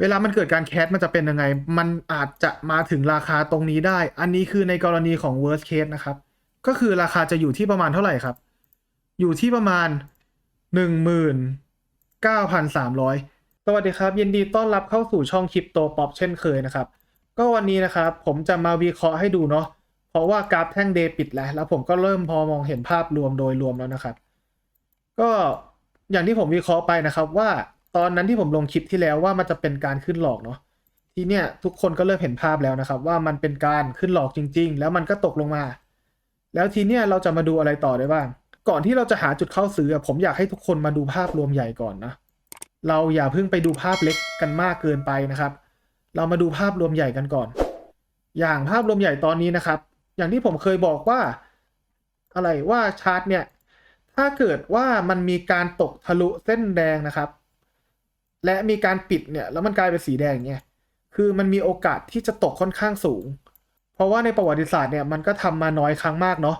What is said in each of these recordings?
เวลามันเกิดการแคสมันจะเป็นยังไง มันอาจจะมาถึงราคาตรงนี้ได้ อันนี้คือในกรณีของ worst case นะครับ ก็คือราคาจะอยู่ที่ประมาณเท่าไหร่ครับ อยู่ที่ประมาณ 19,300 สวัสดีครับ ยินดีต้อนรับเข้าสู่ช่องคริปโตป๊อปเช่นเคยนะครับ ก็วันนี้นะครับผมจะมาวิเคราะห์ให้ดูเนาะ เพราะว่ากราฟแท่งเดปิดแล้ว แล้วผมก็เริ่มพอมองเห็นภาพรวมโดยรวมแล้วนะครับ ก็อย่างที่ผมวิเคราะห์ไปนะครับว่า ตอนนั้นที่ผมลงคลิปที่แล้วว่ามันจะเป็นการขึ้นหลอกเนาะทีเนี้ยทุกคนก็เริ่มเห็นภาพแล้วนะครับ ว่ามันเป็นการขึ้นหลอกจริง ๆ แล้วมันก็ตกลงมา แล้วทีเนี้ยเราจะมาดูอะไรต่อได้บ้าง ก่อนที่เราจะหาจุดเข้าซื้อผมอยากให้ทุกคนมาดูภาพรวมใหญ่ก่อนนะเราอย่าเพิ่งไปดูภาพเล็กกันมากเกินไปนะครับ เรามาดูภาพรวมใหญ่กันก่อน อย่างภาพรวมใหญ่ตอนนี้นะครับ อย่างที่ผมเคยบอกว่า อะไรว่าชาร์ตเนี่ยถ้าเกิดว่ามันมีการตกทะลุเส้นแดงนะครับ และมีการปิดเนี่ยแล้วมันกลายเป็นสีแดงเนี่ยคือมันมีโอกาสที่จะตกค่อนข้างสูง เพราะว่าในประวัติศาสตร์เนี่ยมันก็ทำมาน้อยครั้งมากเนาะ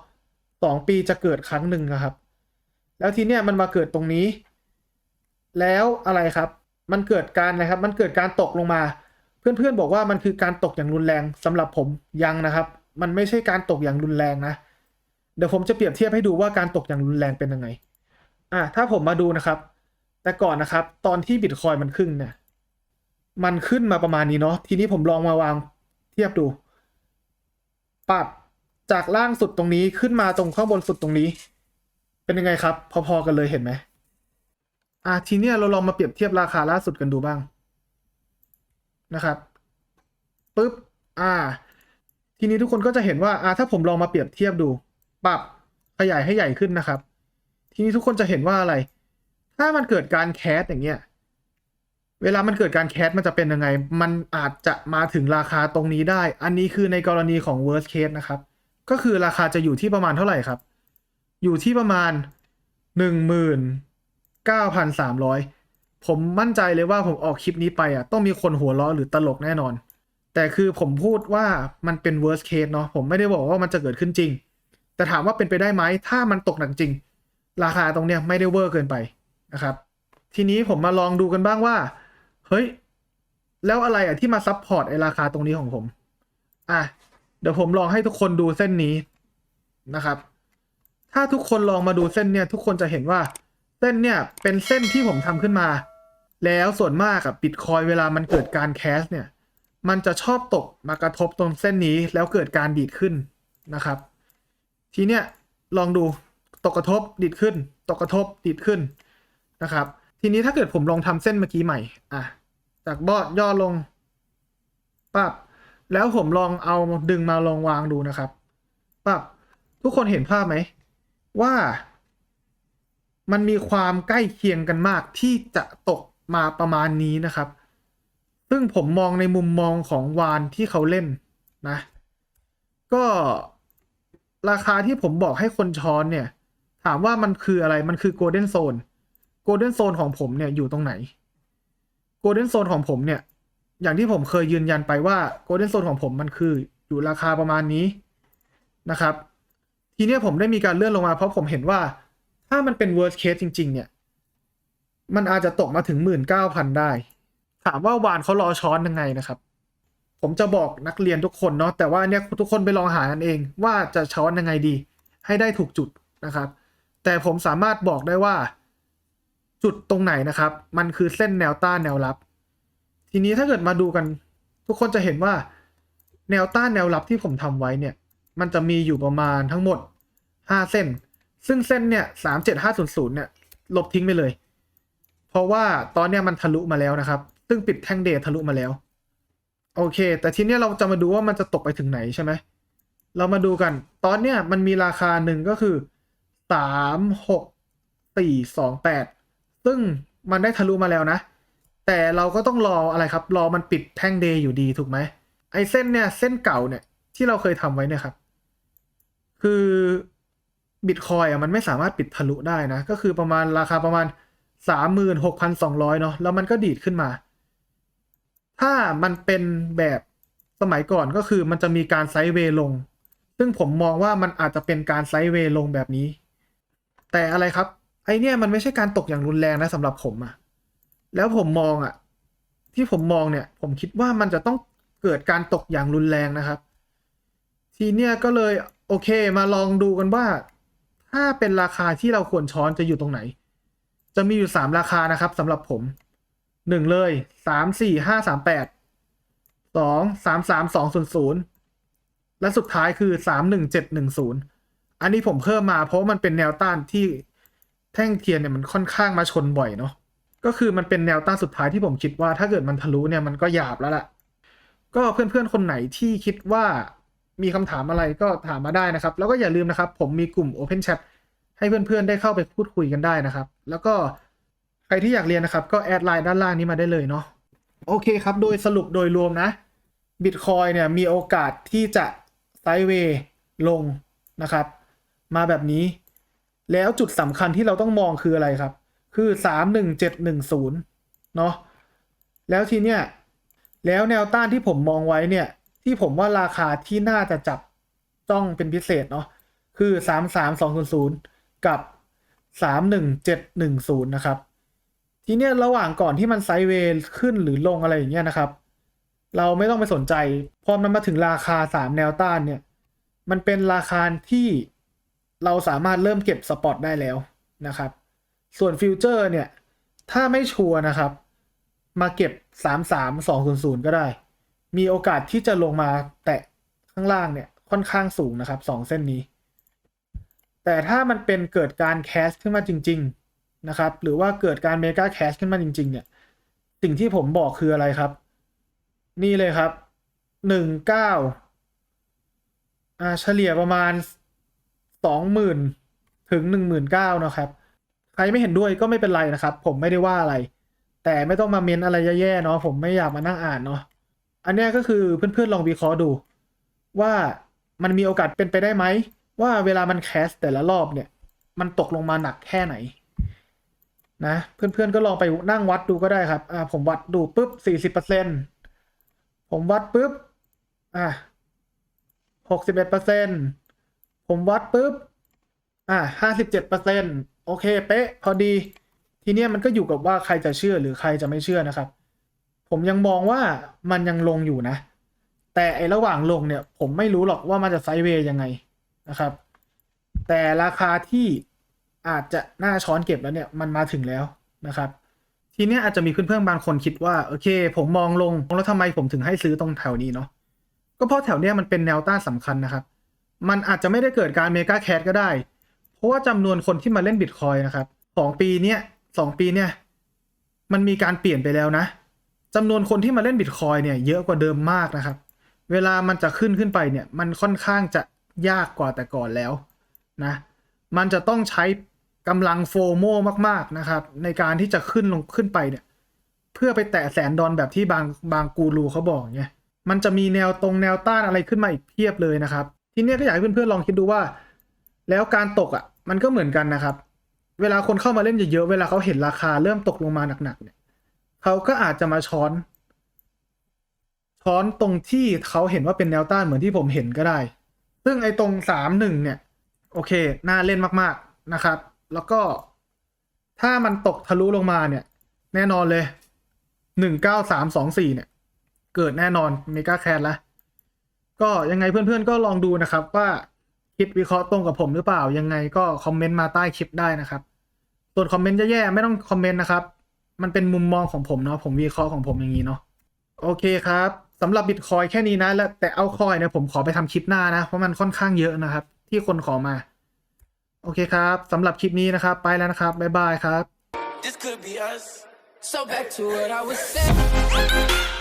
สองปีจะเกิดครั้งหนึ่งนะครับ แล้วทีเนี้ยมันมาเกิดตรงนี้ แล้วอะไรครับ มันเกิดการนะครับ มันเกิดการตกลงมา เพื่อนๆบอกว่ามันคือการตกอย่างรุนแรงสำหรับผมยังนะครับ มันไม่ใช่การตกอย่างรุนแรงนะ เดี๋ยวผมจะเปรียบเทียบให้ดูว่าการตกอย่างรุนแรงเป็นยังไง อะถ้าผมมาดูนะครับ แต่ก่อนนะครับ ตอนที่บิตคอยมันขึ้นเนี่ย มันขึ้นมาประมาณนี้เนาะทีนี้ผมลองมาวางเทียบดู ปรับจากล่างสุดตรงนี้ขึ้นมาตรงข้างบนสุดตรงนี้ เป็นยังไงครับ พอๆกันเลยเห็นไหมอะทีเนี้ยเราลองมาเปรียบเทียบราคาล่าสุดกันดูบ้างนะครับปึ๊บอ่า ทีนี้ทุกคนก็จะเห็นว่าอ่าถ้าผมลองมาเปรียบเทียบดู ปรับขยายให้ใหญ่ขึ้นนะครับ ทีนี้ทุกคนจะเห็นว่าอะไร ถ้ามันเกิดการแคสอย่างเงี้ย เวลามันเกิดการแคสมันจะเป็นยังไง มันอาจจะมาถึงราคาตรงนี้ได้ อันนี้คือในกรณีของ worst case นะครับ ก็คือราคาจะอยู่ที่ประมาณเท่าไหร่ครับ อยู่ที่ประมาณหนึ่งหมื่นเก้าพันสามร้อยผมมั่นใจเลยว่าผมออกคลิปนี้ไปอะต้องมีคนหัวเราะหรือตลกแน่นอน แต่คือผมพูดว่ามันเป็น worst case เนาะผมไม่ได้บอกว่ามันจะเกิดขึ้นจริง แต่ถามว่าเป็นไปได้ไหมถ้ามันตกหนักจริง ราคาตรงเนี้ยไม่ได้เวอร์เกินไป นะครับ ทีนี้ผมมาลองดูกันบ้างว่า เฮ้ย แล้วอะไรอะที่มาซับพอร์ตไอราคาตรงนี้ของผม อะ เดี๋ยวผมลองให้ทุกคนดูเส้นนี้นะครับ ถ้าทุกคนลองมาดูเส้นเนี่ย ทุกคนจะเห็นว่า เส้นเนี่ยเป็นเส้นที่ผมทำขึ้นมา แล้วส่วนมากอะบิตคอยเวลามันเกิดการแคสเนี่ย มันจะชอบตกมากระทบตรงเส้นนี้แล้วเกิดการดีดขึ้นนะครับ ทีเนี้ยลองดูตกกระทบดีดขึ้น ตกกระทบดีดขึ้น นะครับ ทีนี้ถ้าเกิดผมลองทำเส้นเมื่อกี้ใหม่อะจากบอดย่อลงปับแล้วผมลองเอาดึงมาลองวางดูนะครับปับทุกคนเห็นภาพไหม ว่า มันมีความใกล้เคียงกันมากที่จะตกมาประมาณนี้นะครับ ซึ่งผมมองในมุมมองของวานที่เขาเล่นนะ ก็ราคาที่ผมบอกให้คนช้อนเนี่ย ถามว่ามันคืออะไรมันคือโกลเด้นโซน โกลเด้นโซนของผมเนี่ยอยู่ตรงไหนโกลเด้นโซนของผมเนี่ย อย่างที่ผมเคยยืนยันไปว่าโกลเด้นโซนของผมมันคืออยู่ราคาประมาณนี้นะครับ ทีนี้ผมได้มีการเลื่อนลงมาเพราะผมเห็นว่า ถ้ามันเป็น worst case จริง ๆ เนี่ย มันอาจจะตกมาถึงหมื่นเก้าพันได้ ถามว่าวานเขารอช้อนยังไงนะครับผมจะบอกนักเรียนทุกคนเนาะแต่ว่าเนี่ยทุกคนไปลองหากันเอง ว่าจะช้อนยังไงดี ให้ได้ถูกจุดนะครับ แต่ผมสามารถบอกได้ว่า จุดตรงไหนนะครับ มันคือเส้นแนวต้านแนวรับ ทีนี้ถ้าเกิดมาดูกัน ทุกคนจะเห็นว่า แนวต้านแนวรับที่ผมทำไว้เนี่ย มันจะมีอยู่ประมาณทั้งหมดห้าเส้น ซึ่งเส้นเนี่ยสามเจ็ดห้าศูนย์ศูนย์เนี่ยลบทิ้งไปเลย เพราะว่าตอนเนี้ยมันทะลุมาแล้วนะครับ ซึ่งปิดแท่งเดททะลุมาแล้ว โอเค แต่ทีเนี้ยเราจะมาดูว่ามันจะตกไปถึงไหนใช่ไหมเรามาดูกัน ตอนเนี้ยมันมีราคาหนึ่งก็คือสามหกสี่สองแปด ซึ่งมันได้ทะลุมาแล้วนะ แต่เราก็ต้องรออะไรครับ รอมันปิดแท่งเดย์อยู่ดีถูกไหมไอ้เส้นเนี่ยเส้นเก่าเนี่ยที่เราเคยทำไว้เนี่ยครับ คือบิตคอยอะมันไม่สามารถปิดทะลุได้นะ ก็คือประมาณราคาประมาณสามหมื่นหกพันสองร้อยเนาะแล้วมันก็ดีดขึ้นมา ถ้ามันเป็นแบบสมัยก่อนก็คือมันจะมีการไซด์เวย์ลง ซึ่งผมมองว่ามันอาจจะเป็นการไซด์เวย์ลงแบบนี้ แต่อะไรครับ ไอเนี่ยมันไม่ใช่การตกอย่างรุนแรงนะสำหรับผมอะแล้วผมมองอะที่ผมมองเนี่ย ผมคิดว่ามันจะต้องเกิดการตกอย่างรุนแรงนะครับ ทีเนี้ยก็เลยโอเคมาลองดูกันว่า ถ้าเป็นราคาที่เราควรช้อนจะอยู่ตรงไหน จะมีอยู่สามราคานะครับสำหรับผมหนึ่งเลยสามสี่ห้าสามแปดสองสามสามสองศูนย์ศูนย์และสุดท้ายคือสามหนึ่งเจ็ดหนึ่งศูนย์อันนี้ผมเพิ่มมาเพราะมันเป็นแนวต้านที่ แท่งเทียนเนี่ยมันค่อนข้างมาชนบ่อยเนาะก็คือมันเป็นแนวต้านสุดท้ายที่ผมคิดว่า ถ้าเกิดมันทะลุเนี่ยมันก็หยาบแล้วล่ะ ก็เพื่อนๆคนไหนที่คิดว่ามีคำถามอะไรก็ถามมาได้นะครับ แล้วก็อย่าลืมนะครับ ผมมีกลุ่ม Open Chat ให้เพื่อนๆได้เข้าไปพูดคุยกันได้นะครับ แล้วก็ใครที่อยากเรียนนะครับ ก็แอดไลน์ด้านล่างนี้มาได้เลยเนาะโอเคครับ โดยสรุปโดยรวมนะ Bitcoin เนี่ยมีโอกาสที่จะไซด์เวย์ลงนะครับ มาแบบนี้ แล้วจุดสำคัญที่เราต้องมองคืออะไรครับ คือสามหนึ่งเจ็ดหนึ่งศูนย์เนาะแล้วทีเนี้ยแล้วแนวต้านที่ผมมองไว้เนี่ย ที่ผมว่าราคาที่น่าจะจับต้องเป็นพิเศษเนาะคือสามสามสองศูนย์ศูนย์กับสามหนึ่งเจ็ดหนึ่งศูนย์นะครับ ทีเนี้ยระหว่างก่อนที่มันไซด์เวย์ขึ้นหรือลงอะไรอย่างเงี้ยนะครับ เราไม่ต้องไปสนใจ พอมันมาถึงราคาสามแนวต้านเนี่ย มันเป็นราคาที่ เราสามารถเริ่มเก็บสปอตได้แล้วนะครับ ส่วนฟิวเจอร์เนี่ย ถ้าไม่ชัวร์นะครับ มาเก็บ 3 3 2 0 0 ก็ได้ มีโอกาสที่จะลงมาแตะข้างล่างเนี่ยค่อนข้างสูงนะครับ 2 เส้นนี้ แต่ถ้ามันเป็นเกิดการแคสขึ้นมาจริง ๆนะครับ หรือว่าเกิดการเมกาแคสขึ้นมาจริง ๆ เนี่ย สิ่งที่ผมบอกคืออะไรครับ นี่เลยครับ 1 9อ่าเฉลี่ยประมาณ 20,000 ถึง 19,000นะครับ ใครไม่เห็นด้วยก็ไม่เป็นไรนะครับ ผมไม่ได้ว่าอะไร แต่ไม่ต้องมาเมนอะไรแย่ๆเนาะผมไม่อยากมานั่งอ่านเนาะอันนี้ก็คือเพื่อนๆลองวิเคราะห์ดู ว่ามันมีโอกาสเป็นไปได้ไหม ว่าเวลามันแคสแต่ละรอบเนี่ย มันตกลงมาหนักแค่ไหน นะ เพื่อนๆก็ลองไปนั่งวัดดูก็ได้ครับอ่าผมวัดดูปุ๊บสี่สิบเปอร์เซ็นผมวัดปุ๊บอ่าหกสิบเอ็ดเปอร์เซ็นต์ ผมวัดปุ๊บ อ่าห้าสิบเจ็ดเปอร์เซ็นโอเค เป๊ะ พอดี ทีเนี้ยมันก็อยู่กับว่าใครจะเชื่อหรือใครจะไม่เชื่อนะครับ ผมยังมองว่ามันยังลงอยู่นะ แต่ไอระหว่างลงเนี่ย ผมไม่รู้หรอกว่ามันจะไซด์เวย์ยังไงนะครับ แต่ราคาที่อาจจะน่าช้อนเก็บแล้วเนี่ยมันมาถึงแล้วนะครับ ทีเนี้ยอาจจะมีเพื่อนๆบางคนคิดว่าโอเค ผมมองลงแล้วทำไมผมถึงให้ซื้อตรงแถวนี้เนาะก็เพราะแถวเนี้ยมันเป็นแนวต้านสำคัญนะครับ มันอาจจะไม่ได้เกิดการเมกาแคทก็ได้ เพราะว่าจำนวนคนที่มาเล่นบิตคอยนะครับสองปีเนี้ยสองปีเนี่ยมันมีการเปลี่ยนไปแล้วนะจำนวนคนที่มาเล่นบิตคอยเนี่ยเยอะกว่าเดิมมากนะครับ เวลามันจะขึ้นขึ้นไปเนี่ยมันค่อนข้างจะยากกว่าแต่ก่อนแล้วนะ มันจะต้องใช้กำลังโฟโมมากๆนะครับ ในการที่จะขึ้นลงขึ้นไปเนี่ย เพื่อไปแตะแสนดอลแบบที่บางบางกูรูเขาบอกเนี่ยมันจะมีแนวตรงแนวต้านอะไรขึ้นมาอีกเพียบเลยนะครับ ทีเนี้ยก็อยากให้เพื่อนๆลองคิดดูว่า แล้วการตกอะ มันก็เหมือนกันนะครับ เวลาคนเข้ามาเล่นเยอะๆเวลาเขาเห็นราคาเริ่มตกลงมาหนักๆเนี่ยเขาก็อาจจะมาช้อน ช้อนตรงที่เขาเห็นว่าเป็นแนวต้านเหมือนที่ผมเห็นก็ได้ ซึ่งไอ้ตรงสามหนึ่งเนี่ย โอเคน่าเล่นมากๆนะครับ แล้วก็ถ้ามันตกทะลุลงมาเนี่ย แน่นอนเลยหนึ่งเก้าสามสองสี่เนี่ย เกิดแน่นอนเมกาแคทแล้ว ก็ยังไงเพื่อนๆก็ลองดูนะครับว่าคิดวิเคราะห์ตรงกับผมหรือเปล่า ยังไงก็คอมเมนต์มาใต้คลิปได้นะครับ ส่วนคอมเมนต์แย่ๆไม่ต้องคอมเมนต์นะครับ มันเป็นมุมมองของผมเนาะผมวิเคราะห์ของผมอย่างนี้เนาะโอเคครับสำหรับบิตคอยแค่นี้นะแล้วแต่เอาคอยเนี่ยผมขอไปทำคลิปหน้านะ เพราะมันค่อนข้างเยอะนะครับ ที่คนขอมา โอเคครับสำหรับคลิปนี้นะครับ ไปแล้วนะครับ บ๊ายบายครับ This could be us. So back to what I was saying.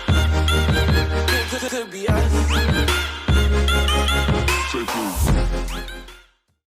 could be us.